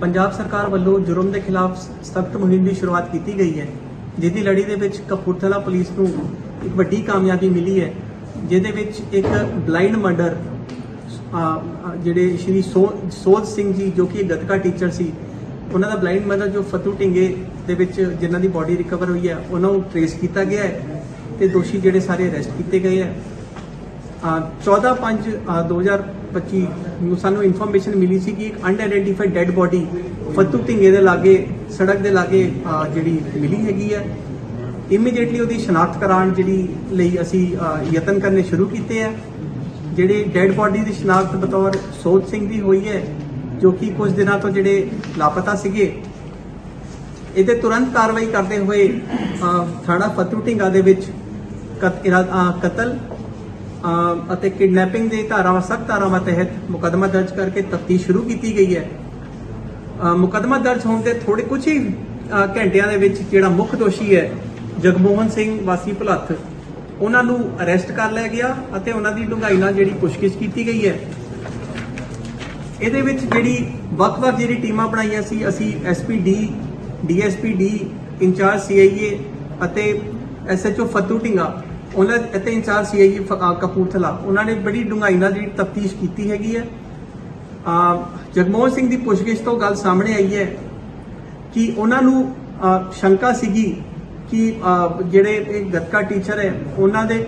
ਪੰਜਾਬ ਸਰਕਾਰ ਵੱਲੋਂ ਜੁਰਮ ਦੇ ਖਿਲਾਫ ਸਖਤ ਮੁਹਿੰਮ ਦੀ ਸ਼ੁਰੂਆਤ ਕੀਤੀ ਗਈ ਹੈ, ਜਿਹਦੀ ਲੜੀ ਦੇ ਵਿੱਚ ਕਪੂਰਥਲਾ ਪੁਲਿਸ ਨੂੰ ਇੱਕ ਵੱਡੀ ਕਾਮਯਾਬੀ ਮਿਲੀ ਹੈ, ਜਿਹਦੇ ਵਿੱਚ ਇੱਕ ਬਲਾਈਂਡ ਮਰਡਰ ਜਿਹੜੇ ਸ਼੍ਰੀ ਸੋ- ਸੋਧ ਸਿੰਘ ਜੀ, ਜੋ ਕਿ ਇੱਕ ਗੱਤਕਾ ਟੀਚਰ ਸੀ, ਉਹਨਾਂ ਦਾ ਬਲਾਈਂਡ ਮਰਡਰ ਜੋ ਫਤੂ ਢਿੰਗੇ ਦੇ ਵਿੱਚ ਜਿਨ੍ਹਾਂ ਦੀ ਬਾਡੀ ਰਿਕਵਰ ਹੋਈ ਹੈ, ਉਹਨਾਂ ਨੂੰ ਟ੍ਰੇਸ ਕੀਤਾ ਗਿਆ ਹੈ ਤੇ ਦੋਸ਼ੀ ਜਿਹੜੇ ਸਾਰੇ ਅਰੈਸਟ ਕੀਤੇ ਗਏ ਹੈ। ਬੱਚੀ ਨੂੰ ਸਾਨੂੰ ਇਨਫੋਰਮੇਸ਼ਨ ਮਿਲੀ ਸੀ ਕਿ ਇੱਕ unidentified dead body Fattu Dhinge ਦੇ ਲਾਗੇ, ਸੜਕ ਦੇ ਲਾਗੇ ਜਿਹੜੀ ਮਿਲੀ ਹੈਗੀ ਹੈ। ਇਮੀਡੀਏਟਲੀ ਉਹਦੀ ਸ਼ਨਾਖਤ ਕਰਾਉਣ ਜਿਹੜੀ ਲਈ ਅਸੀਂ ਯਤਨ ਕਰਨੇ ਸ਼ੁਰੂ ਕੀਤੇ ਆ। ਜਿਹੜੇ ਡੈੱਡ ਬੋਡੀ ਦੀ ਸ਼ਨਾਖਤ ਬਤੌਰ ਸੋਧ ਸਿੰਘ ਦੀ ਹੋਈ ਹੈ, ਜੋ ਕਿ ਕੁਝ ਦਿਨਾਂ ਤੋਂ ਜਿਹੜੇ ਲਾਪਤਾ ਸੀਗੇ। ਇਹਦੇ ਤੁਰੰਤ ਕਾਰਵਾਈ ਕਰਦੇ ਹੋਏ ਥਾਣਾ ਫਤੂ ਢਿੰਗਾ ਦੇ ਵਿੱਚ ਕਤ- ਕਤਲ ਅਤੇ ਕਿਡਨੈਪਿੰਗ ਦੇ ਧਾਰਾਵਾਂ ਸਖਤ ਧਾਰਾਵਾਂ ਤਹਿਤ ਮੁਕੱਦਮਾ ਦਰਜ ਕਰਕੇ ਤਫਤੀਸ਼ ਸ਼ੁਰੂ ਕੀਤੀ ਗਈ ਹੈ। ਅਹ, ਮੁਕੱਦਮਾ ਦਰਜ ਹੋਣ ਦੇ ਥੋੜੇ ਕੁਝ ਹੀ ਘੰਟਿਆਂ ਦੇ ਵਿੱਚ ਜਿਹੜਾ ਮੁੱਖ ਦੋਸ਼ੀ ਹੈ ਜਗਮੋਹਨ ਸਿੰਘ ਵਾਸੀ ਭਲੱਥ ਉਹਨਾਂ ਨੂੰ ਅਰੈਸਟ ਕਰ ਲਿਆ ਗਿਆ ਅਤੇ ਉਹਨਾਂ ਦੀ ਡੂੰਘਾਈ ਨਾਲ ਜਿਹੜੀ ਪੁੱਛਗਿੱਛ ਕੀਤੀ ਗਈ ਹੈ। ਇਹਦੇ ਵਿੱਚ ਜਿਹੜੀ ਵੱਖ-ਵੱਖ ਜਿਹੜੀ ਟੀਮਾਂ ਬਣਾਈਆਂ ਸੀ ਅਸੀਂ ਐਸਪੀਡੀ ਡੀਐਸਪੀਡੀ ਇੰਚਾਰਜ ਸੀਆਈਏ ਅਤੇ ਐਸਐਚਓ ਫਤੂ ਢਿੰਗਾ। ਉਹਨਾਂ ਅਤੇ ਇੰਚਾਰਜ ਸੀਆਈਏ ਕਪੂਰਥਲਾ। ਉਹਨਾਂ ਨੇ ਬੜੀ ਡੂੰਘਾਈ ਨਾਲ ਜਿਹੜੀ ਤਫਤੀਸ਼ ਕੀਤੀ ਹੈਗੀ ਹੈ। ਅਹ ਜਗਮੋਹਨ ਸਿੰਘ ਦੀ ਪੁੱਛਗਿੱਛ ਤੋਂ ਗੱਲ ਸਾਹਮਣੇ ਆਈ ਹੈ ਕਿ ਉਹਨਾਂ ਨੂੰ ਸ਼ੰਕਾ ਸੀਗੀ ਕਿ ਜਿਹੜੇ ਇਹ ਗੱਤਕਾ ਟੀਚਰ ਹੈ, ਉਹਨਾਂ ਦੇ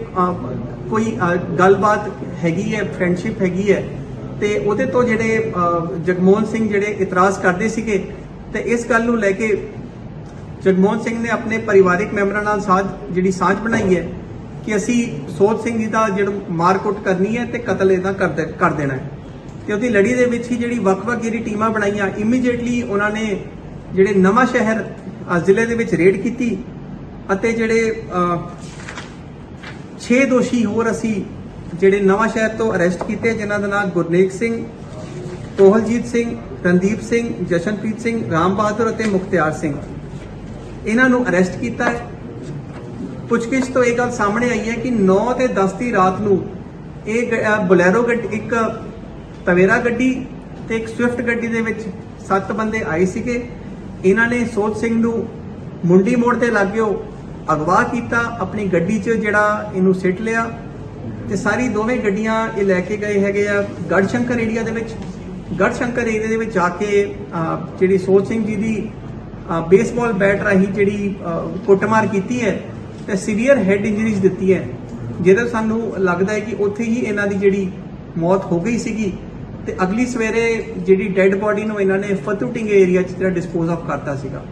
ਕੋਈ ਗੱਲਬਾਤ ਹੈਗੀ ਹੈ ਫਰੈਂਡਸ਼ਿਪ ਹੈਗੀ ਹੈ। ਤੇ ਉਹਦੇ ਤੋਂ ਜਿਹੜੇ ਜਗਮੋਹਨ ਸਿੰਘ ਜਿਹੜੇ ਇਤਰਾਜ਼ ਕਰਦੇ ਸੀਗੇ, ਤੇ ਇਸ ਗੱਲ ਨੂੰ ਲੈ ਕੇ ਜਗਮੋਹਨ ਸਿੰਘ ਨੇ ਆਪਣੇ ਪਰਿਵਾਰਿਕ ਮੈਂਬਰਾਂ ਨਾਲ ਸਾਂਝ, ਜਿਹੜੀ ਸਾਂਝ ਬਣਾਈ ਹੈ ਕਿ ਅਸੀਂ ਸੋਧ ਸਿੰਘ ਜੀ ਦਾ ਜਿਹੜਾ ਮਾਰਕੁੱਟ ਕਰਨੀ ਹੈ ਤੇ ਕਤਲ ਇਹਦਾ ਕਰ ਕਰ ਦੇਣਾ ਹੈ। ਤੇ ਉਹਦੀ ਲੜੀ ਦੇ ਵਿੱਚ ਹੀ ਜਿਹੜੀ ਵੱਖ-ਵੱਖ ਜਿਹੜੀ ਟੀਮਾਂ ਬਣਾਈਆਂ ਇਮੀਡੀਏਟਲੀ ਉਹਨਾਂ ਨੇ ਜਿਹੜੇ ਨਵਾਂ ਸ਼ਹਿਰ ਜ਼ਿਲ੍ਹੇ ਦੇ ਵਿੱਚ ਰੇਡ ਕੀਤੀ ਅਤੇ ਜਿਹੜੇ 6 ਦੋਸ਼ੀ ਹੋਰ ਅਸੀਂ ਜਿਹੜੇ ਨਵਾਂ ਸ਼ਹਿਰ ਤੋਂ ਅਰੈਸਟ ਕੀਤੇ, ਜਿਨ੍ਹਾਂ ਦਾ ਨਾਮ ਗੁਰਨੇਕ ਸਿੰਘ, ਕੋਹਲਜੀਤ ਸਿੰਘ, ਰਣਦੀਪ ਸਿੰਘ, ਜਸ਼ਨਪ੍ਰੀਤ ਸਿੰਘ, ਰਾਮ ਬਹਾਦਰ ਅਤੇ ਮੁਖਤਿਆਰ ਸਿੰਘ। ਇਹਨਾਂ ਨੂੰ ਅਰੈਸਟ ਕੀਤਾ ਹੈ। ਪੁੱਛਗਿੱਛ ਤੋਂ ਇਹ ਗੱਲ ਸਾਹਮਣੇ ਆਈ ਹੈ ਕਿ 9 ਤੇ 10 ਦੀ ਰਾਤ ਨੂੰ ਇਹ ਗ- ਅਹ ਗੱਡੀ ਇੱਕ ਤਵੇਰਾ ਗੱਡੀ ਤੇ ਇੱਕ ਸਵਿਫਟ ਗੱਡੀ ਦੇ ਵਿੱਚ ਸੱਤ ਬੰਦੇ ਆਏ ਸੀਗੇ। ਇਹਨਾਂ ਨੇ ਸੋਚ ਸਿੰਘ ਨੂੰ ਮੁੰਡੀ ਮੋੜ ਤੇ ਲੱਗਿਓ ਅਗਵਾ ਕੀਤਾ, ਆਪਣੀ ਗੱਡੀ 'ਚ ਜਿਹੜਾ ਇਹਨੂੰ ਸਿੱਟ ਲਿਆ ਤੇ ਸਾਰੀ ਦੋਵੇਂ ਗੱਡੀਆਂ ਇਹ ਲੈ ਕੇ ਗਏ ਹੈਗੇ ਆ ਗੜਸ਼ੰਕਰ ਏਰੀਆ ਦੇ ਵਿੱਚ। ਗੜਸ਼ੰਕਰ ਏਰੀਆ ਦੇ ਵਿੱਚ ਜਾ ਕੇ ਜਿਹੜੀ ਸੋਚ ਸਿੰਘ ਜੀ ਦੀ ਬੇਸਬਾਲ ਬੈਟ ਰਾਹੀਂ ਜਿਹੜੀ ਕੁੱਟਮਾਰ ਕੀਤੀ ਹੈ। ਸੀਵੀਅਰ ਹੈਡ ਇੰਜਰੀਜ਼ ਦਿੱਤੀ ਹੈ, ਜਿਹਦਾ ਸਾਨੂੰ ਲੱਗਦਾ ਹੈ ਕਿ ਉੱਥੇ ਹੀ ਇਹਨਾਂ ਦੀ ਜਿਹੜੀ ਮੌਤ ਹੋ ਗਈ ਸੀਗੀ ਤੇ ਅਗਲੀ ਸਵੇਰੇ ਜਿਹੜੀ ਡੈੱਡ ਬੋਡੀ ਨੂੰ ਇਹਨਾਂ ਨੇ ਫਤੂਟਿੰਗ ਏਰੀਆ 'ਚ ਜਿਹੜਾ ਡਿਸਪੋਜ਼ ਆਫ ਕਰਤਾ ਸੀਗਾ।